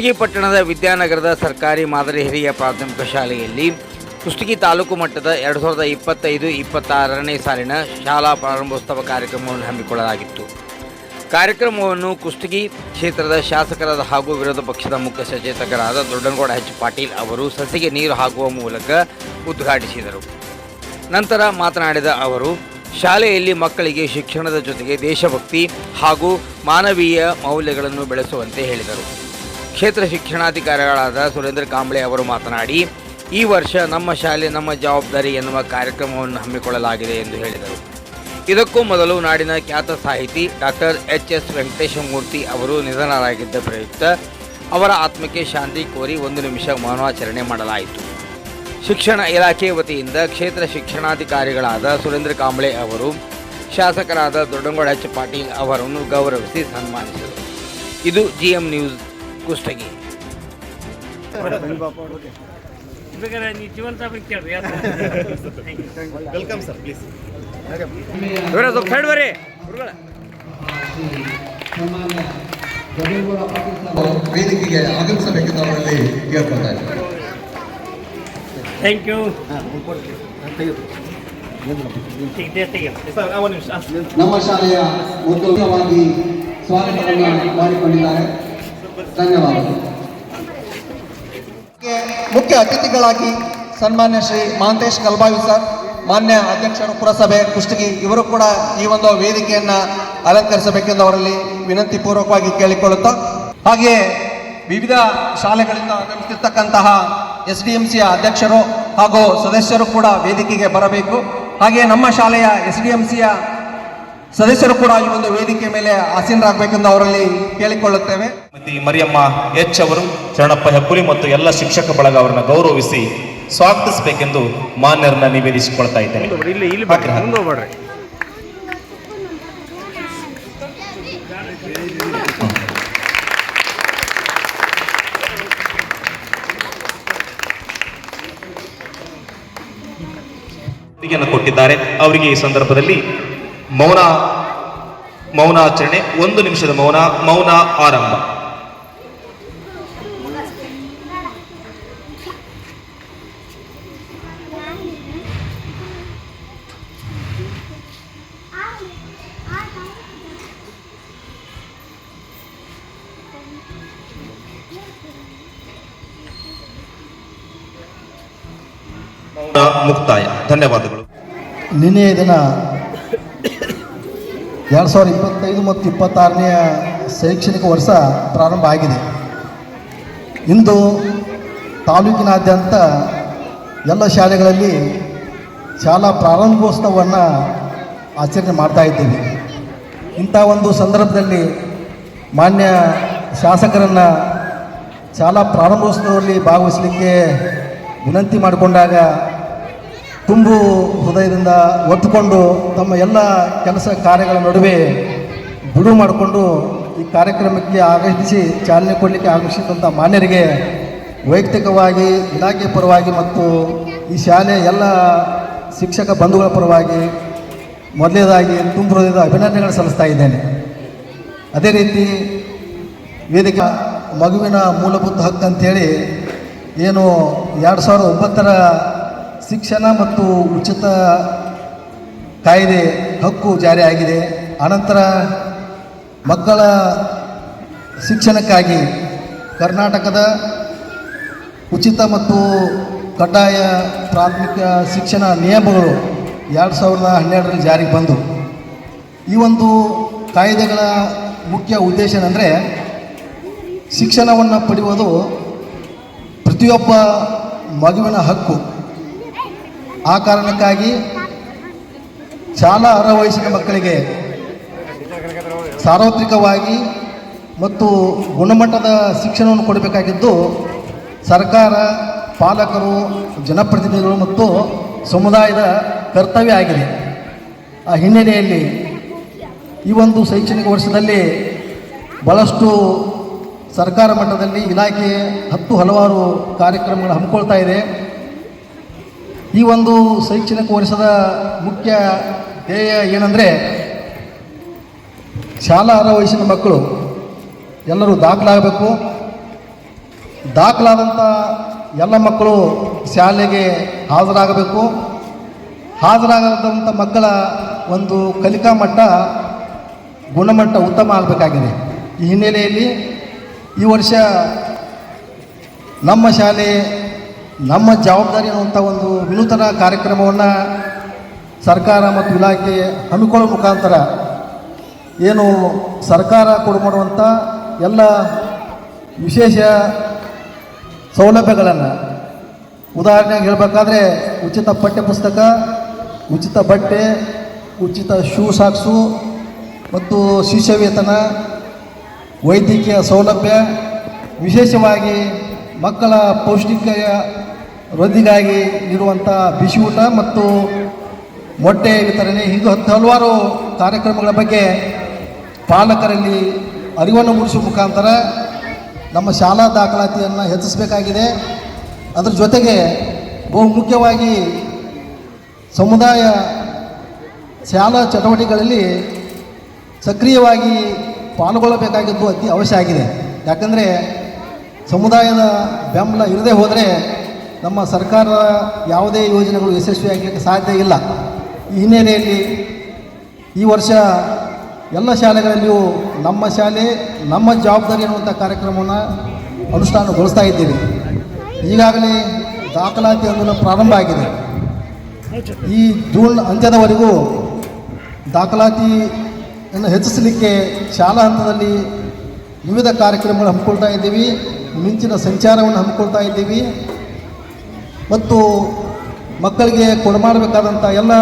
ಕುಷ್ಟಗಿ ಪಟ್ಟಣದ ವಿದ್ಯಾನಗರದ ಸರ್ಕಾರಿ ಮಾದರಿ ಹಿರಿಯ ಪ್ರಾಥಮಿಕ ಶಾಲೆಯಲ್ಲಿ ಕುಷ್ಟಗಿ ತಾಲೂಕು ಮಟ್ಟದ ಎರಡು ಸಾವಿರದ ಇಪ್ಪತ್ತೈದು, ಇಪ್ಪತ್ತಾರನೇ ಸಾಲಿನ ಶಾಲಾ ಪ್ರಾರಂಭೋತ್ಸವ ಕಾರ್ಯಕ್ರಮವನ್ನು ಹಮ್ಮಿಕೊಳ್ಳಲಾಗಿತ್ತು. ಕಾರ್ಯಕ್ರಮವನ್ನು ಕುಷ್ಟಗಿ ಕ್ಷೇತ್ರದ ಶಾಸಕರಾದ ಹಾಗೂ ವಿರೋಧ ಪಕ್ಷದ ಮುಖ್ಯ ಸಚೇತಕರಾದ ದೊಡ್ಡನಗೌಡ ಎಚ್ ಪಾಟೀಲ್ ಅವರು ಸಸಿಗೆ ನೀರು ಹಾಕುವ ಮೂಲಕ ಉದ್ಘಾಟಿಸಿದರು. ನಂತರ ಮಾತನಾಡಿದ ಅವರು, ಶಾಲೆಯಲ್ಲಿ ಮಕ್ಕಳಿಗೆ ಶಿಕ್ಷಣದ ಜೊತೆಗೆ ದೇಶಭಕ್ತಿ ಹಾಗೂ ಮಾನವೀಯ ಮೌಲ್ಯಗಳನ್ನು ಬೆಳೆಸುವಂತೆ ಹೇಳಿದರು. ಕ್ಷೇತ್ರ ಶಿಕ್ಷಣಾಧಿಕಾರಿಗಳಾದ ಸುರೇಂದ್ರ ಕಾಂಬ್ಳೆ ಅವರು ಮಾತನಾಡಿ, ಈ ವರ್ಷ ನಮ್ಮ ಶಾಲೆ ನಮ್ಮ ಜವಾಬ್ದಾರಿ ಎನ್ನುವ ಕಾರ್ಯಕ್ರಮವನ್ನು ಹಮ್ಮಿಕೊಳ್ಳಲಾಗಿದೆ ಎಂದು ಹೇಳಿದರು. ಇದಕ್ಕೂ ಮೊದಲು ನಾಡಿನ ಖ್ಯಾತ ಸಾಹಿತಿ ಡಾಕ್ಟರ್ ಎಚ್ ಎಸ್ ವೆಂಕಟೇಶಮೂರ್ತಿ ಅವರು ನಿಧನರಾಗಿದ್ದ ಪ್ರಯುಕ್ತ ಅವರ ಆತ್ಮಕ್ಕೆ ಶಾಂತಿ ಕೋರಿ ಒಂದು ನಿಮಿಷ ಮೌನಾಚರಣೆ ಮಾಡಲಾಯಿತು. ಶಿಕ್ಷಣ ಇಲಾಖೆ ವತಿಯಿಂದ ಕ್ಷೇತ್ರ ಶಿಕ್ಷಣಾಧಿಕಾರಿಗಳಾದ ಸುರೇಂದ್ರ ಕಾಂಬ್ಳೆ ಅವರು ಶಾಸಕರಾದ ದೊಡ್ಡಂಗೌಡ ಎಚ್ ಪಾಟೀಲ್ ಅವರನ್ನು ಗೌರವಿಸಿ ಸನ್ಮಾನಿಸಿದರು. ಇದು ಜಿಎಂ ನ್ಯೂಸ್ ಕುಷ್ಟಗಿ ಬೇಕಾದ್ರೆ ನೀವು ಜೀವಂತ ಅವ್ರಿಗೆ ಕೇಳ್ರಿ ವೆಲ್ಕಮ್ ಸರ್ ಪ್ಲೀಸ್ ಸೈಡ್ ಬರ್ರಿ ವೇದಿಕೆಗೆ ಆಗಮಿಸಬೇಕೆಂದು ಅವರಲ್ಲಿ ಕೇಳ್ಕೊಳ್ತಾ ಇದ್ದಾರೆ. ಥ್ಯಾಂಕ್ ಯು ನಮ್ಮ ಶಾಲೆಯ ಉತ್ತಮವಾಗಿ ಸ್ವಾಗತವನ್ನು ಮಾಡಿಕೊಂಡಿದ್ದಾರೆ. ಧನ್ಯವಾದಗಳು. ಮುಖ್ಯ ಅತಿಥಿಗಳಾಗಿ ಸನ್ಮಾನ್ಯ ಶ್ರೀ ಮಹಾಂತೇಶ್ ಕಲ್ಬಾವಿ ಸರ್, ಮಾನ್ಯ ಅಧ್ಯಕ್ಷರು ಪುರಸಭೆ ಕುಷ್ಟಗಿ, ಇವರು ಕೂಡ ಈ ಒಂದು ವೇದಿಕೆಯನ್ನ ಅಲಂಕರಿಸಬೇಕೆಂದು ಅವರಲ್ಲಿ ವಿನಂತಿ ಪೂರ್ವಕವಾಗಿ ಕೇಳಿಕೊಳ್ಳುತ್ತಾ, ಹಾಗೆಯೇ ವಿವಿಧ ಶಾಲೆಗಳಿಂದ ಆಗಮಿಸಿರ್ತಕ್ಕಂತಹ ಎಸ್ ಡಿ ಎಂ ಸಿಯ ಅಧ್ಯಕ್ಷರು ಹಾಗೂ ಸದಸ್ಯರು ಕೂಡ ವೇದಿಕೆಗೆ ಬರಬೇಕು. ಹಾಗೆಯೇ ನಮ್ಮ ಶಾಲೆಯ ಎಸ್ ಡಿ ಎಂ ಸಿಯ ಸದಸ್ಯರು ಕೂಡ ಈ ಒಂದು ವೇದಿಕೆ ಮೇಲೆ ಆಸೀನರಾಗಬೇಕೆಂದು ಅವರಲ್ಲಿ ಕೇಳಿಕೊಳ್ಳುತ್ತೇವೆ. ಮತಿ ಮರಿಯಮ್ಮ ಎಚ್ ಅವರು ಶರಣಪ್ಪ ಹೆಬ್ಬುಲಿ ಮತ್ತು ಎಲ್ಲ ಶಿಕ್ಷಕ ಬಳಗ ಅವರನ್ನ ಗೌರವಿಸಿ ಸ್ವಾಗತಿಸಬೇಕೆಂದು ಮಾನ್ಯರನ್ನ ನಿವೇದಿಸಿಕೊಳ್ತಾ ಇದ್ದೇನೆ. ಕೊಟ್ಟಿದ್ದಾರೆ. ಅವರಿಗೆ ಈ ಸಂದರ್ಭದಲ್ಲಿ ಮೌನ ಮೌನಾಚರಣೆ ಒಂದು ನಿಮಿಷದ ಮೌನ ಮೌನ ಆರಂಭ. ಮುಕ್ತಾಯ. ಧನ್ಯವಾದಗಳು. ನಿನ್ನೆಯ ದಿನ ಎರಡು ಸಾವಿರದ ಇಪ್ಪತ್ತೈದು ಮತ್ತು ಇಪ್ಪತ್ತಾರನೆಯ ಶೈಕ್ಷಣಿಕ ವರ್ಷ ಪ್ರಾರಂಭ ಆಗಿದೆ. ಇಂದು ತಾಲೂಕಿನಾದ್ಯಂತ ಎಲ್ಲ ಶಾಲೆಗಳಲ್ಲಿ ಶಾಲಾ ಪ್ರಾರಂಭೋತ್ಸವವನ್ನು ಆಚರಣೆ ಮಾಡ್ತಾ ಇದ್ದೇವೆ. ಇಂಥ ಒಂದು ಸಂದರ್ಭದಲ್ಲಿ ಮಾನ್ಯ ಶಾಸಕರನ್ನು ಶಾಲಾ ಪ್ರಾರಂಭೋತ್ಸವದಲ್ಲಿ ಭಾಗವಹಿಸಲಿಕ್ಕೆ ವಿನಂತಿ ಮಾಡಿಕೊಂಡಾಗ ತುಂಬು ಹೃದಯದಿಂದ ಒತ್ತುಕೊಂಡು ತಮ್ಮ ಎಲ್ಲ ಕೆಲಸ ಕಾರ್ಯಗಳ ನಡುವೆ ಬಿಡು ಮಾಡಿಕೊಂಡು ಈ ಕಾರ್ಯಕ್ರಮಕ್ಕೆ ಆಗಮಿಸಿ, ಚಾಲನೆ ಕೊಡಲಿಕ್ಕೆ ಆಗಮಿಸಿದಂಥ ಮಾನ್ಯರಿಗೆ ವೈಯಕ್ತಿಕವಾಗಿ, ಇಲಾಖೆ ಪರವಾಗಿ ಮತ್ತು ಈ ಶಾಲೆ ಎಲ್ಲ ಶಿಕ್ಷಕ ಬಂಧುಗಳ ಪರವಾಗಿ ಮೊದಲನೇದಾಗಿ ತುಂಬ ಹೃದಯದ ಅಭಿನಂದನೆಗಳು ಸಲ್ಲಿಸ್ತಾ ಇದ್ದೇನೆ. ಅದೇ ರೀತಿ ವೇದಿಕೆ ಮಗುವಿನ ಮೂಲಭೂತ ಹಕ್ಕು ಅಂಥೇಳಿ ಏನು ಎರಡು ಸಾವಿರದ ಒಂಬತ್ತರ ಶಿಕ್ಷಣ ಮತ್ತು ಉಚಿತ ಕಾಯ್ದೆ ಹಕ್ಕು ಜಾರಿಯಾಗಿದೆ ಅನಂತರ ಮಕ್ಕಳ ಶಿಕ್ಷಣಕ್ಕಾಗಿ ಕರ್ನಾಟಕದ ಉಚಿತ ಮತ್ತು ಕಡ್ಡಾಯ ಪ್ರಾಥಮಿಕ ಶಿಕ್ಷಣ ನಿಯಮಗಳು ಎರಡು ಸಾವಿರದ ಹನ್ನೆರಡರಲ್ಲಿ ಜಾರಿಗೆ ಬಂದು, ಈ ಒಂದು ಕಾಯ್ದೆಗಳ ಮುಖ್ಯ ಉದ್ದೇಶ ಏನಂದರೆ ಶಿಕ್ಷಣವನ್ನು ಪಡೆಯುವುದು ಪ್ರತಿಯೊಬ್ಬ ಮಗುವಿನ ಹಕ್ಕು. ಆ ಕಾರಣಕ್ಕಾಗಿ ಶಾಲಾ ಅರ್ಹ ವಯಸ್ಸಿನ ಮಕ್ಕಳಿಗೆ ಸಾರ್ವತ್ರಿಕವಾಗಿ ಮತ್ತು ಗುಣಮಟ್ಟದ ಶಿಕ್ಷಣವನ್ನು ಕೊಡಬೇಕಾಗಿದ್ದು, ಸರ್ಕಾರ, ಪಾಲಕರು, ಜನಪ್ರತಿನಿಧಿಗಳು ಮತ್ತು ಸಮುದಾಯದ ಕರ್ತವ್ಯ ಆಗಿದೆ. ಆ ಹಿನ್ನೆಲೆಯಲ್ಲಿ ಈ ಒಂದು ಶೈಕ್ಷಣಿಕ ವರ್ಷದಲ್ಲಿ ಭಾಳಷ್ಟು ಸರ್ಕಾರ ಮಟ್ಟದಲ್ಲಿ ಇಲಾಖೆ ಹತ್ತು ಹಲವಾರು ಕಾರ್ಯಕ್ರಮಗಳು ಹಮ್ಮಿಕೊಳ್ತಾ ಇದೆ. ಈ ಒಂದು ಶೈಕ್ಷಣಿಕ ವರ್ಷದ ಮುಖ್ಯ ಧ್ಯೇಯ ಏನಂದರೆ ಶಾಲಾ ಅರ್ಹ ವಯಸ್ಸಿನ ಮಕ್ಕಳು ಎಲ್ಲರೂ ದಾಖಲಾಗಬೇಕು. ದಾಖಲಾದಂಥ ಎಲ್ಲ ಮಕ್ಕಳು ಶಾಲೆಗೆ ಹಾಜರಾಗಬೇಕು. ಹಾಜರಾಗದಂಥ ಮಕ್ಕಳ ಒಂದು ಕಲಿಕಾ ಮಟ್ಟ, ಗುಣಮಟ್ಟ ಉತ್ತಮ ಆಗಬೇಕಾಗಿದೆ. ಈ ಹಿನ್ನೆಲೆಯಲ್ಲಿ ಈ ವರ್ಷ ನಮ್ಮ ಶಾಲೆ ನಮ್ಮ ಜವಾಬ್ದಾರಿ ಅನ್ನುವಂಥ ಒಂದು ವಿನೂತನ ಕಾರ್ಯಕ್ರಮವನ್ನು ಸರ್ಕಾರ ಮತ್ತು ಇಲಾಖೆ ಹಮ್ಮಿಕೊಳ್ಳುವ ಮುಖಾಂತರ ಏನು ಸರ್ಕಾರ ಕೊಡುವಂಥ ಎಲ್ಲ ವಿಶೇಷ ಸೌಲಭ್ಯಗಳನ್ನು ಉದಾಹರಣೆಗೆ ಹೇಳಬೇಕಾದ್ರೆ ಉಚಿತ ಪಠ್ಯ ಪುಸ್ತಕ ಉಚಿತ ಬಟ್ಟೆ, ಉಚಿತ ಶೂ ಸಾಕ್ಸು ಮತ್ತು ಶಿಷ್ಯವೇತನ ವೈದ್ಯಕೀಯ ಸೌಲಭ್ಯ, ವಿಶೇಷವಾಗಿ ಮಕ್ಕಳ ಪೌಷ್ಟಿಕ ವೃದ್ಧಿಗಾಗಿ ಇರುವಂಥ ಬಿಸಿ ಊಟ ಮತ್ತು ಮೊಟ್ಟೆ ವಿತರಣೆ. ಹೀಗೆ ಹತ್ತು ಹಲವಾರು ಕಾರ್ಯಕ್ರಮಗಳ ಬಗ್ಗೆ ಪಾಲಕರಲ್ಲಿ ಅರಿವನ್ನು ಮೂಡಿಸುವ ಮುಖಾಂತರ ನಮ್ಮ ಶಾಲಾ ದಾಖಲಾತಿಯನ್ನು ಹೆಚ್ಚಿಸಬೇಕಾಗಿದೆ. ಅದರ ಜೊತೆಗೆ ಬಹು ಮುಖ್ಯವಾಗಿ ಸಮುದಾಯ ಶಾಲಾ ಚಟುವಟಿಕೆಗಳಲ್ಲಿ ಸಕ್ರಿಯವಾಗಿ ಪಾಲ್ಗೊಳ್ಳಬೇಕಾಗಿದ್ದು ಅತಿ ಅವಶ್ಯ ಆಗಿದೆ. ಯಾಕಂದರೆ ಸಮುದಾಯದ ಬೆಂಬಲ ಇರದೇ ಹೋದರೆ ನಮ್ಮ ಸರ್ಕಾರ ಯಾವುದೇ ಯೋಜನೆಗಳು ಯಶಸ್ವಿಯಾಗಲಿಕ್ಕೆ ಸಾಧ್ಯ ಇಲ್ಲ. ಈ ಹಿನ್ನೆಲೆಯಲ್ಲಿ ಈ ವರ್ಷ ಎಲ್ಲ ಶಾಲೆಗಳಲ್ಲಿಯೂ ನಮ್ಮ ಶಾಲೆ, ನಮ್ಮ ಜವಾಬ್ದಾರಿ ಅನ್ನುವಂಥ ಕಾರ್ಯಕ್ರಮವನ್ನು ಅನುಷ್ಠಾನಗೊಳಿಸ್ತಾ ಇದ್ದೀವಿ. ಈಗಾಗಲೇ ದಾಖಲಾತಿ ಆಂದೋಲನ ಪ್ರಾರಂಭ ಆಗಿದೆ. ಈ ಜೂನ್ ಅಂತ್ಯದವರೆಗೂ ದಾಖಲಾತಿಯನ್ನು ಹೆಚ್ಚಿಸಲಿಕ್ಕೆ ಶಾಲಾ ಹಂತದಲ್ಲಿ ವಿವಿಧ ಕಾರ್ಯಕ್ರಮಗಳು ಹಮ್ಮಿಕೊಳ್ತಾ ಇದ್ದೀವಿ. ಮಿಂಚಿನ ಸಂಚಾರವನ್ನು ಹಮ್ಮಿಕೊಳ್ತಾ ಇದ್ದೀವಿ. ಮತ್ತು ಮಕ್ಕಳಿಗೆ ಕೊಡಮಾಡಬೇಕಾದಂಥ ಎಲ್ಲ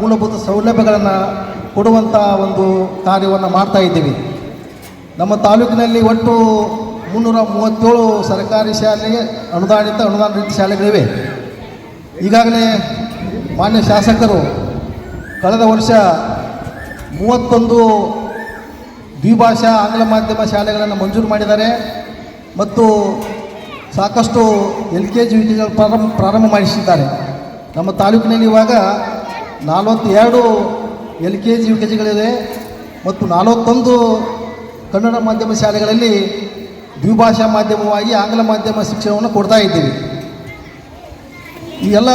ಮೂಲಭೂತ ಸೌಲಭ್ಯಗಳನ್ನು ಕೊಡುವಂಥ ಒಂದು ಕಾರ್ಯವನ್ನು ಮಾಡ್ತಾ ಇದ್ದೀವಿ. ನಮ್ಮ ತಾಲೂಕಿನಲ್ಲಿ ಒಟ್ಟು ಮುನ್ನೂರ ಮೂವತ್ತೇಳು ಸರ್ಕಾರಿ ಶಾಲೆಗೆ ಅನುದಾನಿತ ಅನುದಾನ ರೀತಿ ಶಾಲೆಗಳಿವೆ. ಈಗಾಗಲೇ ಮಾನ್ಯ ಶಾಸಕರು ಕಳೆದ ವರ್ಷ ಮೂವತ್ತೊಂದು ದ್ವಿಭಾಷಾ, ಆಂಗ್ಲ ಮಾಧ್ಯಮ ಶಾಲೆಗಳನ್ನು ಮಂಜೂರು ಮಾಡಿದ್ದಾರೆ. ಮತ್ತು ಸಾಕಷ್ಟು ಎಲ್ ಕೆ ಜಿ ಯು ಪ್ರಾರಂಭ ಪ್ರಾರಂಭ ಮಾಡಿಸಿದ್ದಾರೆ. ನಮ್ಮ ತಾಲೂಕಿನಲ್ಲಿ ಇವಾಗ ನಲವತ್ತೆರಡು L K G U K ಜಿಗಳಿದೆ ಮತ್ತು ನಲವತ್ತೊಂದು ಕನ್ನಡ ಮಾಧ್ಯಮ ಶಾಲೆಗಳಲ್ಲಿ ದ್ವಿಭಾಷಾ ಮಾಧ್ಯಮವಾಗಿ ಆಂಗ್ಲ ಮಾಧ್ಯಮ ಶಿಕ್ಷಣವನ್ನು ಕೊಡ್ತಾ ಇದ್ದೀವಿ. ಈ ಎಲ್ಲ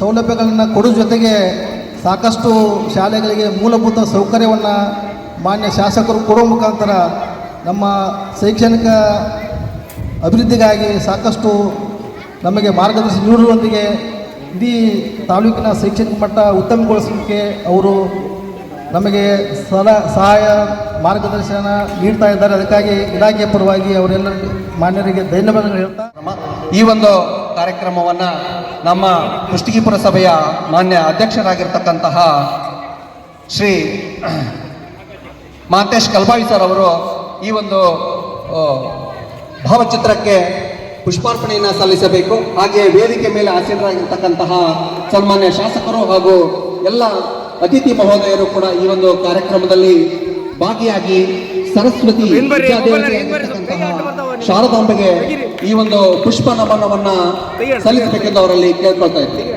ಸೌಲಭ್ಯಗಳನ್ನು ಕೊಡೋ ಜೊತೆಗೆ ಸಾಕಷ್ಟು ಶಾಲೆಗಳಿಗೆ ಮೂಲಭೂತ ಸೌಕರ್ಯವನ್ನು ಮಾನ್ಯ ಶಾಸಕರು ಕೊಡೋ ಮುಖಾಂತರ ನಮ್ಮ ಶೈಕ್ಷಣಿಕ ಅಭಿವೃದ್ಧಿಗಾಗಿ ಸಾಕಷ್ಟು ನಮಗೆ ಮಾರ್ಗದರ್ಶನ ನೀಡುವುದರೊಂದಿಗೆ ಇಡೀ ತಾಲೂಕಿನ ಶೈಕ್ಷಣಿಕ ಮಟ್ಟ ಉತ್ತಮಗೊಳಿಸಲಿಕ್ಕೆ ಅವರು ನಮಗೆ ಸಲ, ಸಹಾಯ, ಮಾರ್ಗದರ್ಶನ ನೀಡ್ತಾ ಇದ್ದಾರೆ. ಅದಕ್ಕಾಗಿ ಇಲಾಖೆ ಪರವಾಗಿ ಅವರೆಲ್ಲ ಮಾನ್ಯರಿಗೆ ಧನ್ಯವಾದಗಳು ಹೇಳ್ತಾ ಈ ಒಂದು ಕಾರ್ಯಕ್ರಮವನ್ನು ನಮ್ಮ ಕುಷ್ಟಗಿಪುರ ಸಭೆಯ ಮಾನ್ಯ ಅಧ್ಯಕ್ಷರಾಗಿರ್ತಕ್ಕಂತಹ ಶ್ರೀ ಮಾತೇಶ್ ಕಲ್ಬಾಯಿ ಸರ್ ಅವರು ಈ ಒಂದು ಭಾವಚಿತ್ರಕ್ಕೆ ಪುಷ್ಪಾರ್ಪಣೆಯನ್ನು ಸಲ್ಲಿಸಬೇಕು. ಹಾಗೆ ವೇದಿಕೆ ಮೇಲೆ ಆಸೀನರಾಗಿರ್ತಕ್ಕಂತಹ ಸನ್ಮಾನ್ಯ ಶಾಸಕರು ಹಾಗೂ ಎಲ್ಲ ಅತಿಥಿ ಮಹೋದಯರು ಕೂಡ ಈ ಒಂದು ಕಾರ್ಯಕ್ರಮದಲ್ಲಿ ಭಾಗಿಯಾಗಿ ಸರಸ್ವತಿ ಶಾರದಾಂಬೆಗೆ ಈ ಒಂದು ಪುಷ್ಪ ನಮನವನ್ನ ಸಲ್ಲಿಸಬೇಕೆಂದು ಅವರಲ್ಲಿ ಕೇಳ್ಕೊಳ್ತಾ ಇದ್ದೀವಿ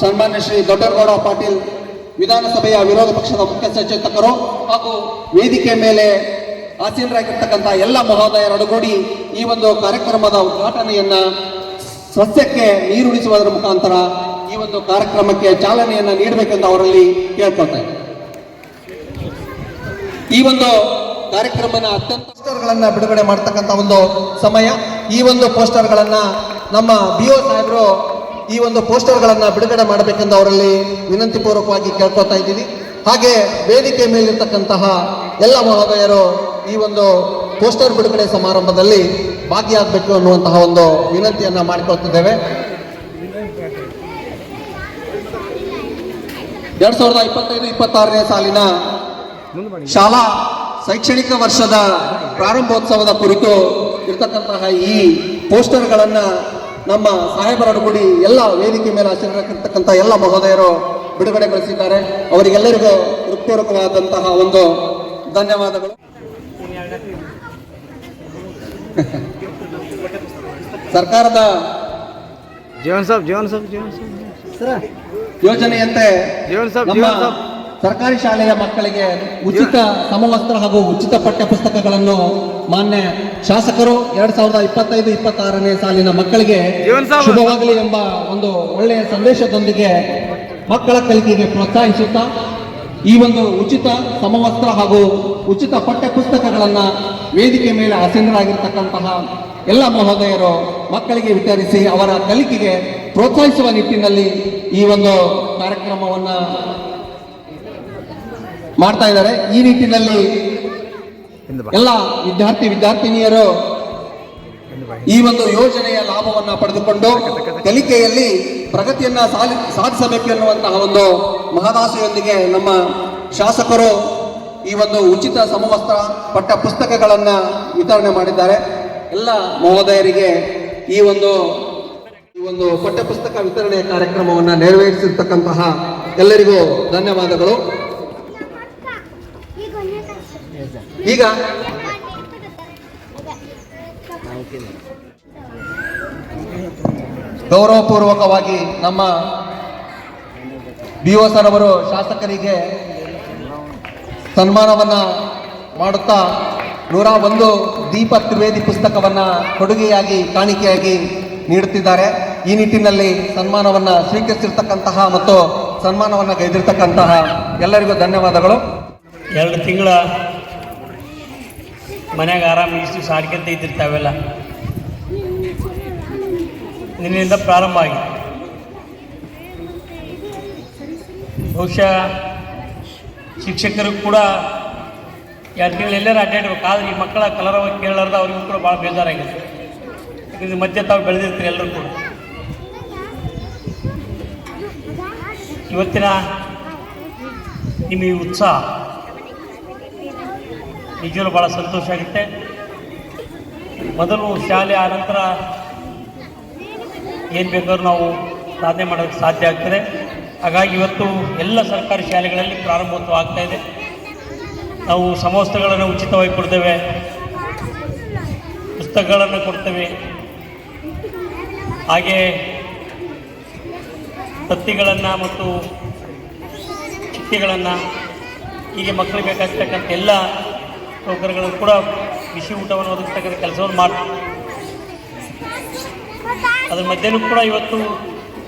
ಸನ್ಮಾನ್ಯ ಶ್ರೀ ದೊಡ್ಡಗೌಡ ಪಾಟೀಲ್ ವಿಧಾನಸಭೆಯ ವಿರೋಧ ಪಕ್ಷದ ಮುಖ್ಯ ಸಚೇತಕರು ಹಾಗೂ ವೇದಿಕೆ ಮೇಲೆ ಆಸೀನರಾಗಿರ್ತಕ್ಕಂಥ ಎಲ್ಲ ಮಹೋದಯರೊಡಗೂಡಿ ಈ ಒಂದು ಕಾರ್ಯಕ್ರಮದ ಉದ್ಘಾಟನೆಯನ್ನ ಸಸ್ಯಕ್ಕೆ ನೀರುಣಿಸುವುದರ ಮುಖಾಂತರ ಈ ಒಂದು ಕಾರ್ಯಕ್ರಮಕ್ಕೆ ಚಾಲನೆಯನ್ನ ನೀಡಬೇಕೆಂದು ಅವರಲ್ಲಿ ಕೇಳ್ಕೊಳ್ತಾ. ಈ ಒಂದು ಕಾರ್ಯಕ್ರಮನ ಅತ್ಯಂತ ಪೋಸ್ಟರ್ಗಳನ್ನ ಬಿಡುಗಡೆ ಮಾಡ್ತಕ್ಕಂಥ ಒಂದು ಸಮಯ ಈ ಒಂದು ಪೋಸ್ಟರ್ಗಳನ್ನ ನಮ್ಮ ಬಿ ಸಾಹೇಬರು ಈ ಒಂದು ಪೋಸ್ಟರ್ಗಳನ್ನು ಬಿಡುಗಡೆ ಮಾಡಬೇಕೆಂದು ಅವರಲ್ಲಿ ವಿನಂತಿ ಪೂರ್ವಕವಾಗಿ ಕೇಳ್ಕೊತಾ ಇದ್ದೀವಿ. ಹಾಗೆ ವೇದಿಕೆ ಮೇಲಿರ್ತಕ್ಕಂತಹ ಎಲ್ಲ ಮಹೋದಯರು ಈ ಒಂದು ಪೋಸ್ಟರ್ ಬಿಡುಗಡೆ ಸಮಾರಂಭದಲ್ಲಿ ಭಾಗಿಯಾಗಬೇಕು ಅನ್ನುವಂತಹ ಒಂದು ವಿನಂತಿಯನ್ನು ಮಾಡಿಕೊಳ್ತಿದ್ದೇವೆ. ಎರಡ್ ಸಾವಿರದ ಇಪ್ಪತ್ತೈದು, ಇಪ್ಪತ್ತಾರನೇ ಸಾಲಿನ ಶಾಲಾ ಶೈಕ್ಷಣಿಕ ವರ್ಷದ ಪ್ರಾರಂಭೋತ್ಸವದ ಕುರಿತು ಇರ್ತಕ್ಕಂತಹ ಈ ಪೋಸ್ಟರ್ಗಳನ್ನ ನಮ್ಮ ಸಾಹೇಬರಡುಗುಡಿ ಎಲ್ಲ ವೇದಿಕೆ ಮೇಲೆ ಆಸೀನರಾಗಿರ್ತಕ್ಕಂಥ ಎಲ್ಲ ಮಹೋದಯರು ಬಿಡುಗಡೆಗೊಳಿಸಿದ್ದಾರೆ ಅವರಿಗೆಲ್ಲರಿಗೂ ಹೃತ್ಪೂರ್ವಕವಾದಂತಹ ಒಂದು ಧನ್ಯವಾದಗಳು. ಸರ್ಕಾರದ ಜೀವನ್ ಸಾಬ್ ಜೀವನ್ ಸಾಬ್ ಜೀವನ್ ಸಾಬ್. ಯೋಜನೆಯಂತೆ ಜೀವನ್ ಸಾಬ್ ಜೀವನ್ ಸಾಬ್. ಸರ್ಕಾರಿ ಶಾಲೆಯ ಮಕ್ಕಳಿಗೆ ಉಚಿತ ಸಮವಸ್ತ್ರ ಹಾಗೂ ಉಚಿತ ಪಠ್ಯ ಪುಸ್ತಕಗಳನ್ನು ಮಾನ್ಯ ಶಾಸಕರು ಎರಡ್ ಸಾವಿರದ ಇಪ್ಪತ್ತೈದು ಇಪ್ಪತ್ತಾರನೇ ಸಾಲಿನ ಮಕ್ಕಳಿಗೆ ಶುಭವಾಗಲಿ ಎಂಬ ಒಂದು ಒಳ್ಳೆಯ ಸಂದೇಶದೊಂದಿಗೆ ಮಕ್ಕಳ ಕಲಿಕೆಗೆ ಪ್ರೋತ್ಸಾಹಿಸುತ್ತಾ ಈ ಒಂದು ಉಚಿತ ಸಮವಸ್ತ್ರ ಹಾಗೂ ಉಚಿತ ಪಠ್ಯ ಪುಸ್ತಕಗಳನ್ನ ವೇದಿಕೆ ಮೇಲೆ ಆಸೀನರಾಗಿರ್ತಕ್ಕಂತಹ ಎಲ್ಲ ಮಹೋದಯರು ಮಕ್ಕಳಿಗೆ ವಿತರಿಸಿ ಅವರ ಕಲಿಕೆಗೆ ಪ್ರೋತ್ಸಾಹಿಸುವ ನಿಟ್ಟಿನಲ್ಲಿ ಈ ಒಂದು ಕಾರ್ಯಕ್ರಮವನ್ನ ಮಾಡ್ತಾ ಇದ್ದಾರೆ. ಈ ನಿಟ್ಟಿನಲ್ಲಿ ಎಲ್ಲ ವಿದ್ಯಾರ್ಥಿ ವಿದ್ಯಾರ್ಥಿನಿಯರು ಈ ಒಂದು ಯೋಜನೆಯ ಲಾಭವನ್ನ ಪಡೆದುಕೊಂಡು ಕಲಿಕೆಯಲ್ಲಿ ಪ್ರಗತಿಯನ್ನ ಸಾಧಿಸಬೇಕು ಎನ್ನುವಂತಹ ಒಂದು ಮಹದಾಸೆಯೊಂದಿಗೆ ನಮ್ಮ ಶಾಸಕರು ಈ ಒಂದು ಉಚಿತ ಸಮವಸ್ತ್ರ ಪಠ್ಯ ಪುಸ್ತಕಗಳನ್ನ ವಿತರಣೆ ಮಾಡಿದ್ದಾರೆ. ಎಲ್ಲ ಮಹೋದಯರಿಗೆ ಈ ಒಂದು ಈ ಒಂದು ಪಠ್ಯ ಪುಸ್ತಕ ವಿತರಣೆ ಕಾರ್ಯಕ್ರಮವನ್ನು ನೆರವೇರಿಸಿರ್ತಕ್ಕಂತಹ ಎಲ್ಲರಿಗೂ ಧನ್ಯವಾದಗಳು. ಈಗ ಗೌರವಪೂರ್ವಕವಾಗಿ ನಮ್ಮ ಬಿ ಒ ಸರ್ ಅವರು ಶಾಸಕರಿಗೆ ಸನ್ಮಾನವನ್ನ ಮಾಡುತ್ತಾ ನೂರ ಒಂದು ದೀಪ ತ್ರಿವೇದಿ ಪುಸ್ತಕವನ್ನ ಕೊಡುಗೆಯಾಗಿ, ಕಾಣಿಕೆಯಾಗಿ ನೀಡುತ್ತಿದ್ದಾರೆ. ಈ ನಿಟ್ಟಿನಲ್ಲಿ ಸನ್ಮಾನವನ್ನ ಸ್ವೀಕರಿಸಿರ್ತಕ್ಕಂತಹ ಮತ್ತು ಸನ್ಮಾನವನ್ನ ಗೈದಿರ್ತಕ್ಕಂತಹ ಎಲ್ಲರಿಗೂ ಧನ್ಯವಾದಗಳು. ಎರಡು ತಿಂಗಳ ಮನ್ಯಾಗ ಆರಾಮ ಇಷ್ಟು ಸಾಡ್ಕೊಂತ ಇದ್ದಿರ್ತಾವೆಲ್ಲ ನಿನ್ನಿಂದ ಪ್ರಾರಂಭ ಆಗಿದೆ. ಬಹುಶಃ ಶಿಕ್ಷಕರು ಕೂಡ ಎರಡು ತಿಂಗಳು ಎಲ್ಲರೂ ಅಡ್ಡಾಡ್ಬೇಕು. ಆದ್ರೆ ಈ ಮಕ್ಕಳ ಕಲರವ ಕೇಳಾರ್ದ ಅವ್ರಿಗೂ ಕೂಡ ಭಾಳ ಬೇಜಾರಾಗಿದೆ. ಯಾಕಂದ್ರೆ ಮಧ್ಯೆ ತಾವು ಬೆಳೆದಿರ್ತೀರಿ ಎಲ್ಲರೂ ಕೂಡ. ಇವತ್ತಿನ ನಿಮ್ಮ ಈ ಉತ್ಸಾಹ ನಿಜವೂ ಭಾಳ ಸಂತೋಷ ಆಗುತ್ತೆ. ಮೊದಲು ಶಾಲೆ ಆನಂತರ ಏನು ಬೇಕಾದ್ರೂ ನಾವು ಸಾಧನೆ ಮಾಡೋಕ್ಕೆ ಸಾಧ್ಯ ಆಗ್ತದೆ. ಹಾಗಾಗಿ ಇವತ್ತು ಎಲ್ಲ ಸರ್ಕಾರಿ ಶಾಲೆಗಳಲ್ಲಿ ಪ್ರಾರಂಭೋತ್ಸವ ಆಗ್ತಾ ಇದೆ. ನಾವು ಸಮವಸ್ತ್ರಗಳನ್ನು ಉಚಿತವಾಗಿ ಕೊಡ್ತೇವೆ. ಪುಸ್ತಕಗಳನ್ನು ಕೊಡ್ತೇವೆ. ಹಾಗೆ ತತ್ತಿಗಳನ್ನು ಮತ್ತು ಚಿಟ್ಟಿಗಳನ್ನು ಹೀಗೆ ಮಕ್ಕಳಿಗೆ ಬೇಕಾಗ್ತಕ್ಕಂಥ ಎಲ್ಲ ಸೌಕರ್ಯಗಳನ್ನು ಕೂಡ ಬಿಸಿ ಊಟವನ್ನು ಒದಗಿಸ್ತಕ್ಕಂಥ ಕೆಲಸವನ್ನು ಮಾಡ್ತಾರೆ ಅದ್ರ ಮಧ್ಯೆನೂ ಕೂಡ ಇವತ್ತು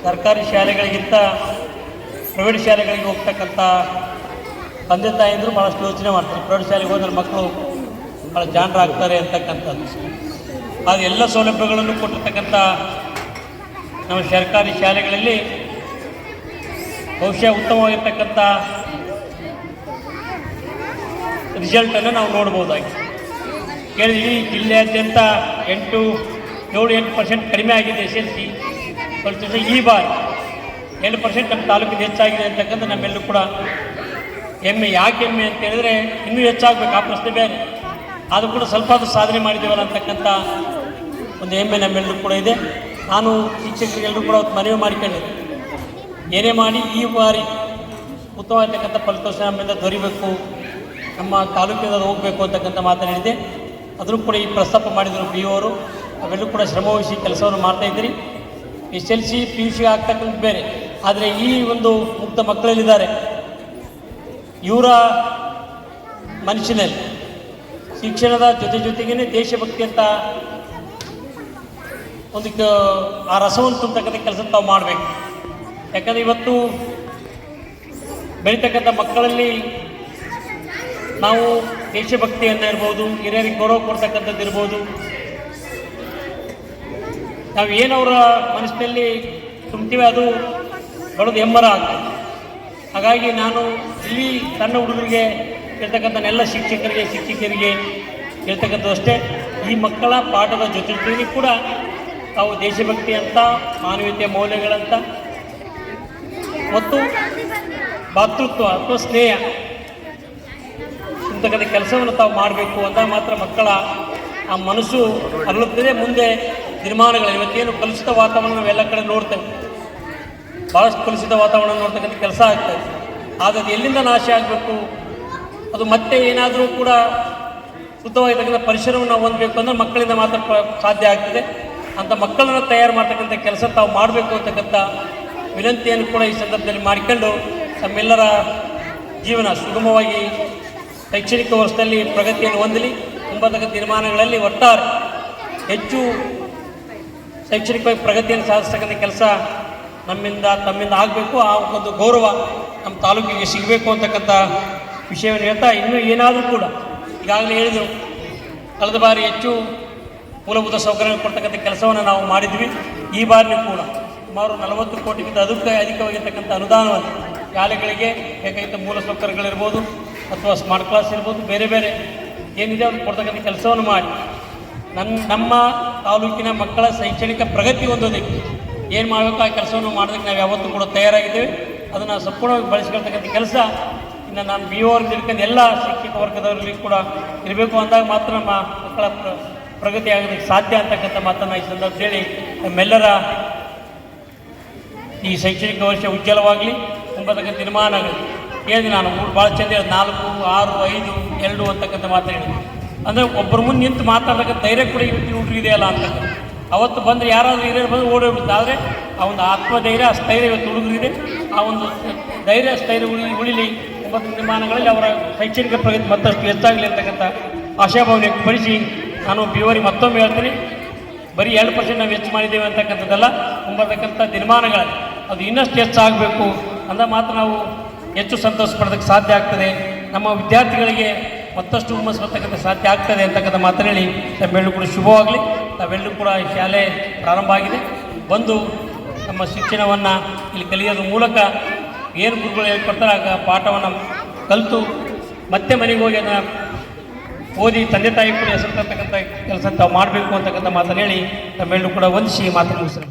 ಸರ್ಕಾರಿ ಶಾಲೆಗಳಿಗಿಂತ ಪ್ರೈವೇಟ್ ಶಾಲೆಗಳಿಗೆ ಹೋಗ್ತಕ್ಕಂಥ ತಂದೆ ತಾಯಿಯಂದರು ಭಾಳಷ್ಟು ಯೋಚನೆ ಮಾಡ್ತಾರೆ. ಪ್ರೈವೇಟ್ ಶಾಲೆಗೆ ಹೋದ್ರೆ ಮಕ್ಕಳು ಭಾಳ ಜಾಣರಾಗ್ತಾರೆ ಅಂತಕ್ಕಂಥದ್ದು. ಆಗ ಎಲ್ಲ ಸೌಲಭ್ಯಗಳನ್ನು ಕೊಟ್ಟಿರ್ತಕ್ಕಂಥ ನಮ್ಮ ಸರ್ಕಾರಿ ಶಾಲೆಗಳಲ್ಲಿ ಬಹುಶಃ ಉತ್ತಮವಾಗಿರ್ತಕ್ಕಂಥ ರಿಸಲ್ಟನ್ನು ನಾವು ನೋಡ್ಬೋದಾಗಿದೆ ಕೇಳಿದ್ವಿ ಜಿಲ್ಲೆಯಾದ್ಯಂತ ಎಂಟು, ಏಳು, ಎಂಟು ಪರ್ಸೆಂಟ್ ಕಡಿಮೆ ಆಗಿದೆ ಎಸ್ ಎಲ್ ಸಿ. ಫಲಿತಾಂಶ ಈ ಬಾರಿ ಏಳು ಪರ್ಸೆಂಟ್ ನಮ್ಮ ತಾಲೂಕಿಗೆ ಹೆಚ್ಚಾಗಿದೆ ಅಂತಕ್ಕಂಥ ನಮ್ಮೆಲ್ಲರೂ ಕೂಡ ಹೆಮ್ಮೆ. ಯಾಕೆ ಹೆಮ್ಮೆ ಅಂತ ಹೇಳಿದ್ರೆ ಇನ್ನೂ ಹೆಚ್ಚಾಗಬೇಕು, ಆ ಪ್ರಶ್ನೆ ಬೇರೆ. ಆದರೂ ಕೂಡ ಸ್ವಲ್ಪ ಅದು ಸಾಧನೆ ಮಾಡಿದ್ದೇವಲ್ಲ ಅಂತಕ್ಕಂಥ ಒಂದು ಹೆಮ್ಮೆ ನಮ್ಮೆಲ್ಲರೂ ಕೂಡ ಇದೆ. ನಾನು ಶಿಕ್ಷಕರಿಗೆಲ್ಲರೂ ಕೂಡ ಅವತ್ತು ಮನವಿ ಮಾಡಿಕೊಂಡಿದ್ದೆ ಏನೇ ಮಾಡಿ ಈ ಬಾರಿ ಉತ್ತಮವಾಗಿರ್ತಕ್ಕಂಥ ಫಲಿತಾಂಶ ನಮ್ಮಿಂದ ದೊರಿಬೇಕು. ನಮ್ಮ ತಾಲೂಕಿಂದ ಅದು ಹೋಗಬೇಕು ಅಂತಕ್ಕಂಥ ಮಾತನಾಡಿದೆ ಅದನ್ನು ಕೂಡ ಈ ಪ್ರಸ್ತಾಪ ಮಾಡಿದರು ಪಿ ಅವರು ಅವೆಲ್ಲೂ ಕೂಡ ಶ್ರಮವಹಿಸಿ ಕೆಲಸವನ್ನು ಮಾಡ್ತಾ ಇದ್ದೀರಿ. S L C, P U C ಆಗ್ತಕ್ಕಂಥ ಬೇರೆ. ಆದರೆ ಈ ಒಂದು ಮುಕ್ತ ಮಕ್ಕಳಲ್ಲಿದ್ದಾರೆ. ಇವರ ಮನುಷ್ಯನಲ್ಲಿ ಶಿಕ್ಷಣದ ಜೊತೆ ಜೊತೆಗೇ ದೇಶಭಕ್ತಿ ಅಂತ ಒಂದು ಆ ರಸವನ್ನು ತುಂಬತಕ್ಕಂಥ ಕೆಲಸ ತಾವು ಮಾಡಬೇಕು. ಯಾಕಂದರೆ ಇವತ್ತು ಬೆಳೀತಕ್ಕಂಥ ಮಕ್ಕಳಲ್ಲಿ ನಾವು ದೇಶಭಕ್ತಿಯನ್ನು ಇರ್ಬೋದು, ಹಿರಿಯರಿಗೆ ಗೌರವ ಕೊಡ್ತಕ್ಕಂಥದ್ದು ಇರ್ಬೋದು. ನಾವು ಏನು ಅವರ ಮನಸ್ಸಿನಲ್ಲಿ ತುಂಬ್ತೀವಿ ಅದು ಬಡದು ಹೆಮ್ಮರ ಆಗ್ತದೆ ಹಾಗಾಗಿ ನಾನು ಇಲ್ಲಿ ಸಣ್ಣ ಹುಡುಗರಿಗೆ ಇರ್ತಕ್ಕಂಥ ಎಲ್ಲ ಶಿಕ್ಷಕರಿಗೆ ಶಿಕ್ಷಕರಿಗೆ ಹೇಳ್ತಕ್ಕಂಥದ್ದು ಅಷ್ಟೇ. ಈ ಮಕ್ಕಳ ಪಾಠದ ಜೊತೆ ಜೊತೆಗೆ ಕೂಡ ತಾವು ದೇಶಭಕ್ತಿ ಅಂತ ಮಾನವೀಯತೆ ಮೌಲ್ಯಗಳಂತ, ಮತ್ತು ಭಾತೃತ್ವ ಅಥವಾ ಸ್ನೇಹ. ಇಂತಕ್ಕಂಥ ಕೆಲಸವನ್ನು ತಾವು ಮಾಡಬೇಕು ಅಂತ ಮಾತ್ರ ಮಕ್ಕಳ ಆ ಮನಸ್ಸು ಅರಳುತ್ತದೆ. ಮುಂದೆ ನಿರ್ಮಾಣಗಳು ಇವತ್ತೇನು ಕಲುಷಿತ ವಾತಾವರಣ ನಾವೆಲ್ಲ ಕಡೆ ನೋಡ್ತೇವೆ. ಭಾಳಷ್ಟು ಕಲುಷಿತ ವಾತಾವರಣ ನೋಡ್ತಕ್ಕಂಥ ಕೆಲಸ ಆಗ್ತದೆ ಆದರೆ ಎಲ್ಲಿಂದ ನಾಶ ಆಗಬೇಕು? ಅದು ಮತ್ತೆ ಏನಾದರೂ ಕೂಡ ಶುದ್ಧವಾಗಿರ್ತಕ್ಕಂಥ ಪರಿಸರವನ್ನು ನಾವು ಹೊಂದಬೇಕು ಅಂದರೆ ಮಕ್ಕಳಿಂದ ಮಾತ್ರ ಸಾಧ್ಯ ಆಗ್ತದೆ. ಅಂಥ ಮಕ್ಕಳನ್ನು ತಯಾರು ಮಾಡ್ತಕ್ಕಂಥ ಕೆಲಸ ತಾವು ಮಾಡಬೇಕು ಅಂತಕ್ಕಂಥ ವಿನಂತಿಯನ್ನು ಕೂಡ ಈ ಸಂದರ್ಭದಲ್ಲಿ ಮಾಡಿಕೊಂಡು ತಮ್ಮೆಲ್ಲರ ಜೀವನ ಸುಗಮವಾಗಿ ಶೈಕ್ಷಣಿಕ ವರ್ಷದಲ್ಲಿ ಪ್ರಗತಿಯನ್ನು ಹೊಂದಲಿ. ಮುಂಬರ್ತಕ್ಕ ತೀರ್ಮಾನಗಳಲ್ಲಿ ಒಟ್ಟಾರೆ ಹೆಚ್ಚು ಶೈಕ್ಷಣಿಕವಾಗಿ ಪ್ರಗತಿಯನ್ನು ಸಾಧಿಸ್ತಕ್ಕಂಥ ಕೆಲಸ ನಮ್ಮಿಂದ, ತಮ್ಮಿಂದ ಆಗಬೇಕು. ಆ ಒಂದು ಗೌರವ ನಮ್ಮ ತಾಲೂಕಿಗೆ ಸಿಗಬೇಕು ಅಂತಕ್ಕಂಥ ವಿಷಯವನ್ನು ಹೇಳ್ತಾ ಇನ್ನೂ ಏನಾದರೂ ಕೂಡ ಈಗಾಗಲೇ ಹೇಳಿದರು, ಕಳೆದ ಬಾರಿ ಹೆಚ್ಚು ಮೂಲಭೂತ ಸೌಕರ್ಯ ಕೊಡ್ತಕ್ಕಂಥ ಕೆಲಸವನ್ನು ನಾವು ಮಾಡಿದ್ವಿ. ಈ ಬಾರಿನೂ ಕೂಡ ಸುಮಾರು ನಲವತ್ತು ಕೋಟಿಗಿಂತ ಅದಕ್ಕೆ ಅಧಿಕವಾಗಿರ್ತಕ್ಕಂಥ ಅನುದಾನವನ್ನು ಶಾಲೆಗಳಿಗೆ ಬೇಕಾಗಿದ್ದ ಮೂಲ ಸೌಕರ್ಯಗಳಿರ್ಬೋದು ಅಥವಾ ಸ್ಮಾರ್ಟ್ ಕ್ಲಾಸ್ ಇರ್ಬೋದು, ಬೇರೆ ಬೇರೆ ಏನಿದೆ ಅವ್ರು ಕೊಡ್ತಕ್ಕಂಥ ಕೆಲಸವನ್ನು ಮಾಡಿ. ನನ್ನ ನಮ್ಮ ತಾಲೂಕಿನ ಮಕ್ಕಳ ಶೈಕ್ಷಣಿಕ ಪ್ರಗತಿ ಹೊಂದೋದಕ್ಕೆ ಏನು ಮಾಡಬೇಕು, ಆ ಕೆಲಸವನ್ನು ಮಾಡೋದಕ್ಕೆ ನಾವು ಯಾವತ್ತೂ ಕೂಡ ತಯಾರಾಗಿದ್ದೇವೆ. ಅದನ್ನು ಸಂಪೂರ್ಣವಾಗಿ ಬಳಸ್ಕೊಳ್ತಕ್ಕಂಥ ಕೆಲಸ ಇನ್ನು ನಾನು ಬಿ ಓ ಹಿಡ್ಕೊಂಡು ಎಲ್ಲ ಶಿಕ್ಷಕ ವರ್ಗದವರಲ್ಲಿ ಕೂಡ ಇರಬೇಕು ಅಂದಾಗ ಮಾತ್ರ ನಮ್ಮ ಮಕ್ಕಳ ಪ್ರ, ಪ್ರಗತಿ ಆಗೋದಕ್ಕೆ ಸಾಧ್ಯ ಅಂತಕ್ಕಂಥ ಮಾತನ್ನು ಈ ಸಂದರ್ಭದಲ್ಲಿ ನಮ್ಮೆಲ್ಲರ ಈ ಶೈಕ್ಷಣಿಕ ವರ್ಷ ಉಜ್ವಲವಾಗಲಿ ಎಂಬತಕ್ಕಂಥ ತೀರ್ಮಾನಗಳು ಹೇಳಿದೆ ನಾನು. ಮೂರು ಭಾಳ ಚಂದ ಹೇಳಿದೆ. ನಾಲ್ಕು, ಆರು, ಐದು, ಎರಡು ಅಂತಕ್ಕಂಥ ಮಾತಾಡಿದೆ ಅಂದರೆ ಒಬ್ಬರ ಮುಂದೆ ನಿಂತು ಮಾತಾಡ್ತಕ್ಕಂಥ ಧೈರ್ಯ ಕೂಡ ಇವತ್ತಿನ ಹುಡುಗಿದೆಯಲ್ಲ ಅಂತಕ್ಕಂಥ. ಅವತ್ತು ಬಂದರೆ ಯಾರಾದರೂ ಹಿರಿಯರು ಬಂದು ಓಡೋಗ್ಬಿಡ್ತು ಆದರೆ ಆ ಒಂದು ಆತ್ಮಧೈರ್ಯ ಆ ಸ್ಥೈರ್ಯ ಇವತ್ತು ಹುಡುಗರಿದೆ ಆ ಒಂದು ಧೈರ್ಯ ಸ್ಥೈರ್ಯ ಉಳಿ ಉಳಿಲಿ ಒಂಬತ್ತು ನಿರ್ಮಾಣಗಳಲ್ಲಿ ಅವರ ಶೈಕ್ಷಣಿಕ ಪ್ರಗತಿ ಮತ್ತಷ್ಟು ಹೆಚ್ಚಾಗಲಿ ಅಂತಕ್ಕಂಥ ಆಶಾಭಾವನೆ ವ್ಯಕ್ತಪಡಿಸಿ ನಾನು ಬಿವರಿ ಮತ್ತೊಮ್ಮೆ ಹೇಳ್ತೀನಿ. ಬರೀ ಎರಡು ಪರ್ಸೆಂಟ್ ನಾವು ಹೆಚ್ಚು ಮಾಡಿದ್ದೇವೆ ಅಂತಕ್ಕಂಥದ್ದಲ್ಲ, ಒಂಬತ್ತಕ್ಕಂಥ ದಿನಮಾನಗಳಲ್ಲಿ ಅದು ಇನ್ನಷ್ಟು ಹೆಚ್ಚಾಗಬೇಕು ಅಂದ ಮಾತ್ರ ನಾವು ಹೆಚ್ಚು ಸಂತೋಷ ಪಡೋದಕ್ಕೆ ಸಾಧ್ಯ ಆಗ್ತದೆ. ನಮ್ಮ ವಿದ್ಯಾರ್ಥಿಗಳಿಗೆ ಮತ್ತಷ್ಟು ಹುಮ್ಮಸ್ ಬರ್ತಕ್ಕಂಥ ಸಾಧ್ಯ ಆಗ್ತದೆ ಅಂತಕ್ಕಂಥ ಮಾತನ್ನು ಹೇಳಿ ತಮ್ಮೆಲ್ಲರೂ ಕೂಡ ಶುಭವಾಗಲಿ. ತಾವೆಲ್ಲರೂ ಕೂಡ ಈ ಶಾಲೆ ಪ್ರಾರಂಭ ಆಗಿದೆ. ಬಂದು ನಮ್ಮ ಶಿಕ್ಷಣವನ್ನು ಇಲ್ಲಿ ಕಲಿಯೋದ್ರ ಮೂಲಕ ಏನು ಗುರುಗಳು ಹೇಳ್ಕೊಡ್ತಾರೆ, ಆಗ ಪಾಠವನ್ನು ಕಲಿತು ಮತ್ತೆ ಮನೆಗೆ ಹೋಗಿ ಅದನ್ನು ಓದಿ ತಂದೆ ತಾಯಿ ಕೂಡ ಹೆಸರು ತರ್ತಕ್ಕಂಥ ಕೆಲಸ ತಾವು ಮಾಡಬೇಕು ಅಂತಕ್ಕಂಥ ಮಾತನ್ನು ಹೇಳಿ, ತಮ್ಮೆಲ್ಲರೂ ಕೂಡ ವಂದಿಸಿ ಮಾತು ಮುಗಿಸ್ತಾರೆ